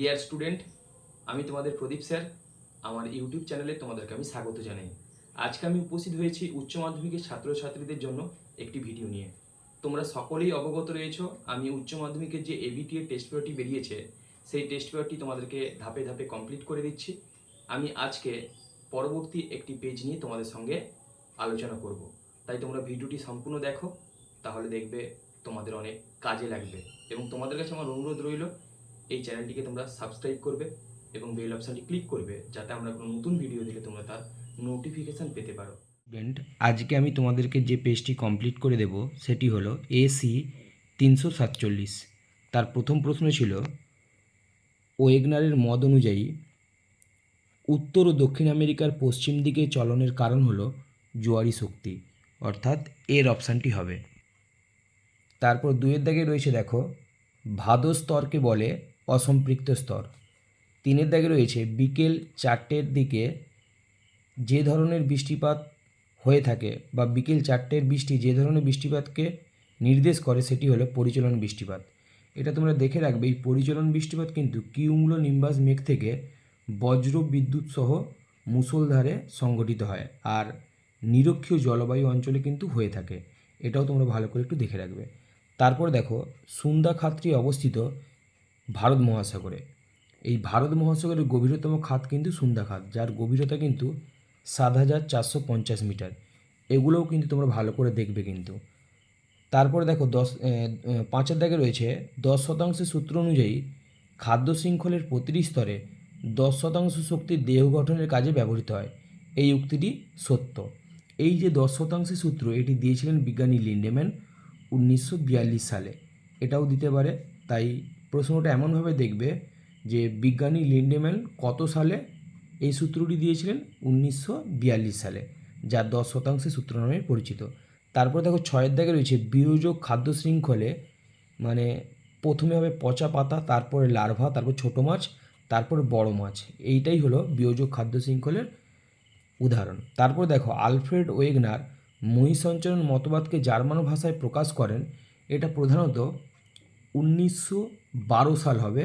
Dear student আমি তোমাদের প্রদীপ sir. আমার ইউটিউব চ্যানেলে তোমাদেরকে আমি স্বাগত জানাই। আজকে আমি উপস্থিত হয়েছি উচ্চ মাধ্যমিকের ছাত্রছাত্রীদের জন্য একটি ভিডিও নিয়ে। তোমরা সকলেই অবগত রয়েছো, আমি উচ্চ মাধ্যমিকের যে এবিটিএ টেস্ট পেপারটি বেরিয়েছে, সেই টেস্ট পেপারটি তোমাদেরকে ধাপে ধাপে কমপ্লিট করে দিচ্ছি। আমি আজকে পরবর্তী একটি পেজ নিয়ে তোমাদের সঙ্গে আলোচনা করব। তাই তোমরা ভিডিওটি সম্পূর্ণ দেখো, তাহলে দেখবে তোমাদের অনেক কাজে লাগবে এবং তোমাদের কাছে আমার অনুরোধ রইল এই চ্যানেলটিকে তোমরা সাবস্ক্রাইব করবে এবং বেল অপশানটি ক্লিক করবে যাতে আমরা কোনো নতুন ভিডিও দিলে তোমরা তার নোটিফিকেশান পেতে পারো। স্টুডেন্ট আজকে আমি তোমাদেরকে যে পেজটি কমপ্লিট করে দেব, সেটি হলো এসি তিনশো সাতচল্লিশ। তার প্রথম প্রশ্ন ছিল, ওয়েগনারের মত অনুযায়ী উত্তর ও দক্ষিণ আমেরিকার পশ্চিম দিকে চলনের কারণ হলো জোয়ারি শক্তি, অর্থাৎ এর অপশানটি হবে। তারপর দুয়ের দাগে রয়েছে দেখো, ভাদ স্তরকে বলে অসম্পৃক্ত স্তর। তিনের দাগে রয়েছে, বিকেল চারটের দিকে যে ধরনের বৃষ্টিপাত হয়ে থাকে বা বিকেল চারটের বৃষ্টি যে ধরনের বৃষ্টিপাতকে নির্দেশ করে, সেটি হলো পরিচলন বৃষ্টিপাত। এটা তোমরা দেখে রাখবে, এই পরিচলন বৃষ্টিপাত কিন্তু কিউমুলো নিম্বাস মেঘ থেকে বজ্র বিদ্যুৎ সহ মুষলধারে সংগঠিত হয় আর নিরক্ষীয় জলবায়ু অঞ্চলে কিন্তু হয়ে থাকে। এটাও তোমরা ভালো করে একটু দেখে রাখবে। তারপর দেখো, সুন্দা খাতটি অবস্থিত ভারত মহাসাগরে। এই ভারত মহাসাগরের গভীরতম খাত কিন্তু সুন্দা খাত, যার গভীরতা কিন্তু সাত হাজার চারশো পঞ্চাশ মিটার। এগুলোও কিন্তু তোমরা ভালো করে দেখবে কিন্তু। তারপরে দেখো দশ পাঁচের দাগে রয়েছে, দশ শতাংশের সূত্র অনুযায়ী খাদ্য শৃঙ্খলের প্রতিটি স্তরে দশ শতাংশ শক্তি দেহ গঠনের কাজে ব্যবহৃত হয়। এই উক্তিটি সত্য। এই যে দশ শতাংশের সূত্র, এটি দিয়েছিলেন বিজ্ঞানী লিন্ডেম্যান উনিশশো বিয়াল্লিশ সালে। এটাও দিতে পারে, তাই প্রশ্নটা এমনভাবে দেখবে যে বিজ্ঞানী লিন্ডেম্যান কত সালে এই সূত্রটি দিয়েছিলেন? উনিশশো বিয়াল্লিশ সালে, যা দশ শতাংশের সূত্র নামে পরিচিত। তারপর দেখো ছয়ের দাগে রয়েছে বিয়োজক খাদ্য শৃঙ্খলে মানে প্রথমে হবে পচা পাতা, তারপরে লার্ভা, তারপর ছোটো মাছ, তারপর বড় মাছ। এইটাই হলো বিয়োজক খাদ্য শৃঙ্খলের উদাহরণ। তারপর দেখো, আলফ্রেড ওয়েগনার মহিসঞ্চরণ মতবাদকে জার্মান ভাষায় প্রকাশ করেন। এটা প্রধানত উনিশশো বারো সাল হবে।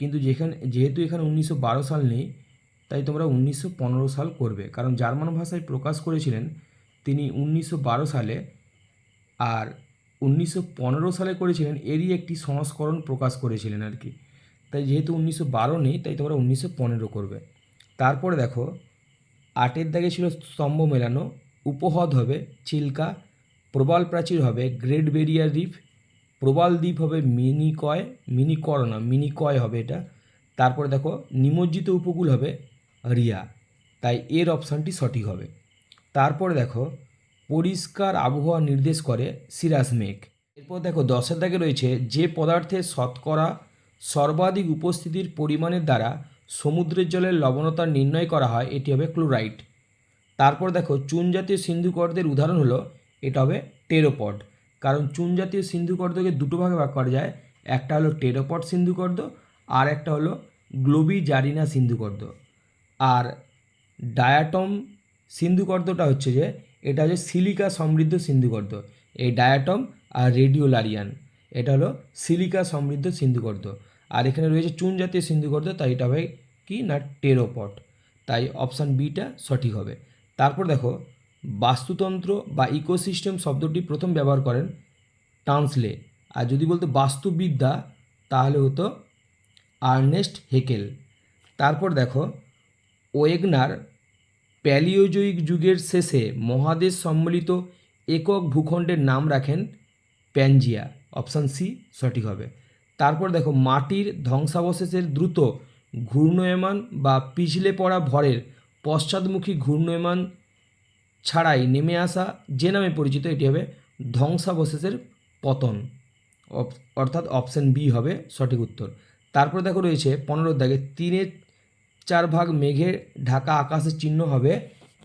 কিন্তু যেখানে, যেহেতু এখানে উনিশশো বারো সাল নেই, তাই তোমরা উনিশশো পনেরো সাল করবে। কারণ জার্মান ভাষায় প্রকাশ করেছিলেন তিনি উনিশশো বারো সালে আর উনিশশো পনেরো সালে করেছিলেন এরই একটি সংস্করণ প্রকাশ করেছিলেন আর কি। তাই যেহেতু উনিশশো বারো নেই, তাই তোমরা উনিশশো পনেরো করবে। তারপরে দেখো, আটের দাগে ছিল স্তম্ভ মেলানো উপহ্রদ হবে, চিল্কা, প্রবাল প্রাচীর হবে গ্রেট বেরিয়ার রিফ প্রবাল দ্বীপ হবে মিনি কয় মিনি কয় না মিনি কয় হবে এটা। তারপরে দেখো, নিমজ্জিত উপকূল হবে রিয়া। তাই এর অপশানটি সঠিক হবে। তারপরে দেখো, পরিষ্কার আবহাওয়া নির্দেশ করে সিরাস মেঘ। এরপর দেখো, দশের দাগে রয়েছে, যে পদার্থে শতকরা সর্বাধিক উপস্থিতির পরিমাণের দ্বারা সমুদ্রের জলের লবণতা নির্ণয় করা হয়, এটি হবে ক্লোরাইড। তারপর দেখো, চুন জাতীয় সিন্ধুকর্দের উদাহরণ হলো, এটা হবে টেরোপড। কারণ চুন জাতীয় সিন্ধুকর্দকে দুটো ভাগে ভাগ করা যায়। একটা হলো টেরোপড সিন্ধুকর্দ আর একটা হলো গ্লোবি জারিনা সিন্ধুকর্দ আর ডায়াটম সিন্ধুকর্দটা হচ্ছে যে, এটা হচ্ছে সিলিকা সমৃদ্ধ সিন্ধুকর্দ এই ডায়াটম আর রেডিওলারিয়ান, এটা হলো সিলিকা সমৃদ্ধ সিন্ধুকর্দ আর এখানে রয়েছে চুন জাতীয় সিন্ধুকর্দ তাই এটা হবে কি না টেরোপট। তাই অপশান বিটা সঠিক হবে। তারপর দেখো বাস্তুতন্ত্র বা ইকোসিস্টেম শব্দটি প্রথম ব্যবহার করেন টান্সলে। আর যদি বলতে বাস্তুবিদ্যা, তাহলে হতো আর্নেস্ট হেকেল। তারপর দেখো, ওয়েগনার প্যালিওজয়িক যুগের শেষে মহাদেশ সম্মিলিত একক ভূখণ্ডের নাম রাখেন প্যানজিয়া। অপশান সি, সঠিক হবে। তারপর দেখো, মাটির ধ্বংসাবশেষের দ্রুত ঘূর্ণয়মান বা পিছলে পড়া ভরের পশ্চাদমুখী ঘূর্ণয়মান ছাড়াই নেমে আসা যে নামে পরিচিত, এটি হবে ধ্বংসাবশেষের পতন। অর্থাৎ অপশান বি হবে সঠিক উত্তর। তারপর দেখো রয়েছে পনেরো দাগে তিনের চার ভাগ মেঘে ঢাকা আকাশের চিহ্ন হবে,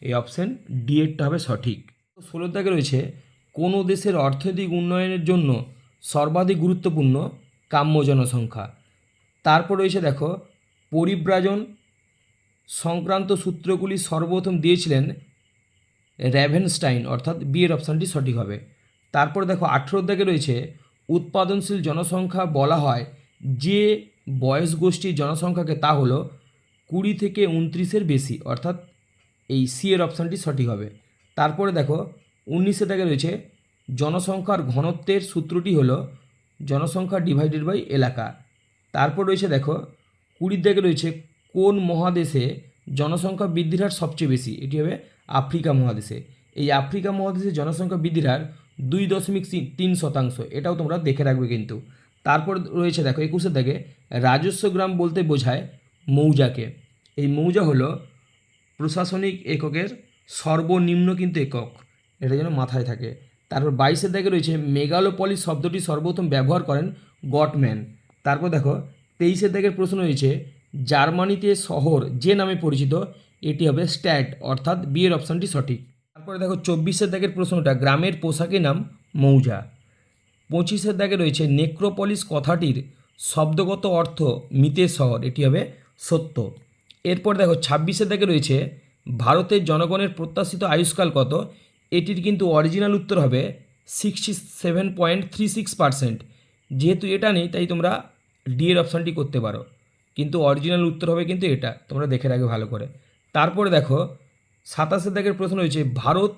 এই অপশান ডি এরটা হবে সঠিক। ষোলো দাগে রয়েছে কোনো দেশের অর্থনৈতিক উন্নয়নের জন্য সর্বাধিক গুরুত্বপূর্ণ কাম্য জনসংখ্যা। তারপর রয়েছে দেখো পরিব্রাজন সংক্রান্ত সূত্রগুলি সর্বপ্রথম দিয়েছিলেন র্যাভেনস্টাইন, অর্থাৎ বিয়ের অপশানটি সঠিক হবে। তারপর দেখো আঠেরো দাগে রয়েছে, উৎপাদনশীল জনসংখ্যা বলা হয়, যে বয়স গোষ্ঠীর জনসংখ্যাকে তা হলো কুড়ি থেকে উনত্রিশের বেশি, অর্থাৎ এই সি এর অপশানটি সঠিক হবে। তারপরে দেখো উনিশে দাগে রয়েছে, জনসংখ্যার ঘনত্বের সূত্রটি হলো জনসংখ্যা ডিভাইডেড বাই এলাকা। তারপর রয়েছে দেখো, কুড়ির দাগে রয়েছে, কোন মহাদেশে জনসংখ্যা বৃদ্ধির হার সবচেয়ে বেশি? এটি হবে আফ্রিকা মহাদেশে। এই আফ্রিকা মহাদেশে জনসংখ্যা বৃদ্ধির হার দুই দশমিক তিন- শতাংশ, এটাও তোমরা দেখে রাখবে কিন্তু। তারপর রয়েছে দেখো একুশের দাগে রাজস্ব গ্রাম বলতে বোঝায় মৌজাকে। এই মৌজা হলো প্রশাসনিক এককের সর্বনিম্ন কিন্তু একক, এটা যেন মাথায় থাকে। তারপর বাইশের দাগে রয়েছে মেগালোপলিস শব্দটি সর্বপ্রথম ব্যবহার করেন গটম্যান। তারপর দেখো তেইশের দাগের প্রশ্ন রয়েছে জার্মানিতে শহর যে নামে পরিচিত এটি হবে স্ট্যাট অর্থাৎ বিয়ের অপশানটি সঠিক। তারপরে দেখো চব্বিশের দাগের প্রশ্নটা, গ্রামের পোশাকের নাম মৌজা। পঁচিশের দাগে রয়েছে নেক্রোপলিস কথাটির শব্দগত অর্থ মিতের শহর, এটি হবে সত্য। এরপর দেখো ছাব্বিশের দাগে রয়েছে ভারতের জনগণের প্রত্যাশিত আয়ুষ্কাল কত? এটির কিন্তু অরিজিনাল উত্তর হবে sixty seven point three six percent যেহেতু এটা নেই, তাই তোমরা ডি এর অপশানটি করতে পারো। কিন্তু অরিজিনাল উত্তর হবে কিন্তু এটা, তোমরা দেখে রাখবে ভালো করে। তারপরে দেখো, সাতাশে দাগের প্রশ্ন রয়েছে, ভারত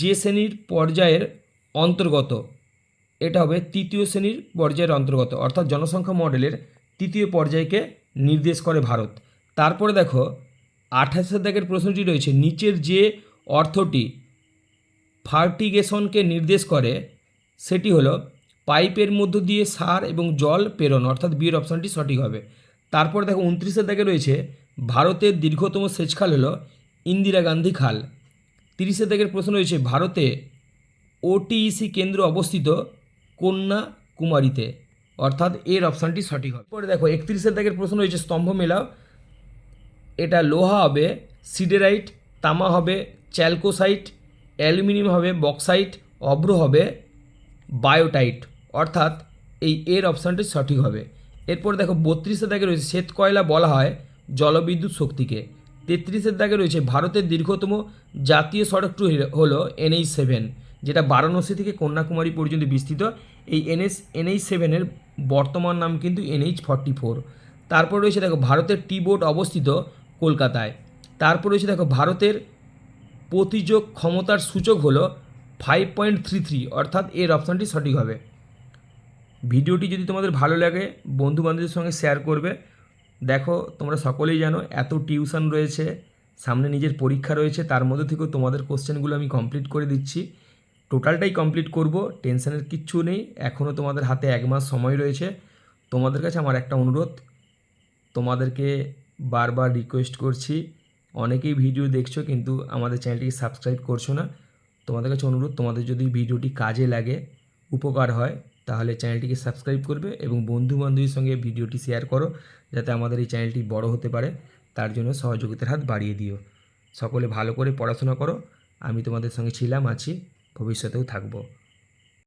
যে শ্রেণির পর্যায়ের অন্তর্গত, এটা হবে তৃতীয় শ্রেণির পর্যায়ের অন্তর্গত, অর্থাৎ জনসংখ্যা মডেলের তৃতীয় পর্যায়কে নির্দেশ করে ভারত। তারপরে দেখো আঠাশের দাগের প্রশ্নটি রয়েছে, নিচের যে অর্থটি ফার্টিগেশনকে নির্দেশ করে, সেটি হলো পাইপের মধ্য দিয়ে সার এবং জল প্রেরণ, অর্থাৎ বিয়ের অপশানটি সঠিক হবে। তারপর দেখো উনত্রিশের দাগে রয়েছে ভারতের দীর্ঘতম সেচ খাল হলো ইন্দিরা গান্ধী খাল। তিরিশের দাগের প্রশ্ন রয়েছে, ভারতে ওটিইসি কেন্দ্র অবস্থিত কন্যা কুমারীতে অর্থাৎ এর অপশানটি সঠিক হবে। পরে দেখো, একত্রিশের দাগের প্রশ্ন রয়েছে, স্তম্ভ মেলাও। এটা লোহা হবে, সিডেরাইট, তামা হবে, চ্যালকোসাইট, অ্যালুমিনিয়াম হবে, বক্সাইট, অভ্র হবে, বায়োটাইট। অর্থাৎ এই এর অপশানটি সঠিক হবে। এরপর দেখো বত্রিশের দাগে রয়েছে শ্বেত কয়লা বলা হয় জলবিদ্যুৎ শক্তিকে। তেত্রিশের দাগে রয়েছে ভারতের দীর্ঘতম জাতীয় সড়কটি হলো এনএইচ সেভেন, যেটা বারাণসী থেকে কন্যাকুমারী পর্যন্ত বিস্তৃত। এই এনএস এনএইচ সেভেনের বর্তমান নাম কিন্তু এনএইচ ফর্টি ফোর। তারপর রয়েছে দেখো ভারতের টি বোর্ড অবস্থিত কলকাতায়। তারপর রয়েছে দেখো ভারতের প্রতিযোগ ক্ষমতার সূচক হলো ফাইভ পয়েন্ট থ্রি থ্রি অর্থাৎ এর অপশানটি সঠিক হবে। ভিডিওটি যদি তোমাদের ভালো লাগে বন্ধু বান্ধবদের সঙ্গে শেয়ার করবে। দেখো, তোমরা সকলেই জানো, এত টিউশন রয়েছে, সামনে নিজের পরীক্ষা রয়েছে, তার মধ্যে থেকেও তোমাদের কোশ্চেনগুলো আমি কমপ্লিট করে দিচ্ছি। টোটালটাই কমপ্লিট করব টেনশনের কিচ্ছু নেই এখনও তোমাদের হাতে এক মাস সময় রয়েছে। তোমাদের কাছে আমার একটা অনুরোধ, তোমাদেরকে বারবার রিকোয়েস্ট করছি, অনেকেই ভিডিও দেখছ কিন্তু আমাদের চ্যানেলটিকে সাবস্ক্রাইব করছ না। তোমাদের কাছে অনুরোধ, তোমাদের যদি ভিডিওটি কাজে লাগে, উপকার হয় তাহলে চ্যানেলটিকে সাবস্ক্রাইব করবে এবং বন্ধু বান্ধবীর সঙ্গে ভিডিওটি শেয়ার করো, যাতে আমাদের এই চ্যানেলটি বড় হতে পারে। তার জন্য সহযোগিতার হাত বাড়িয়ে দিও। সকলে ভালো করে পড়াশোনা করো। আমি তোমাদের সঙ্গে ছিলাম, আছি, ভবিষ্যতেও থাকব।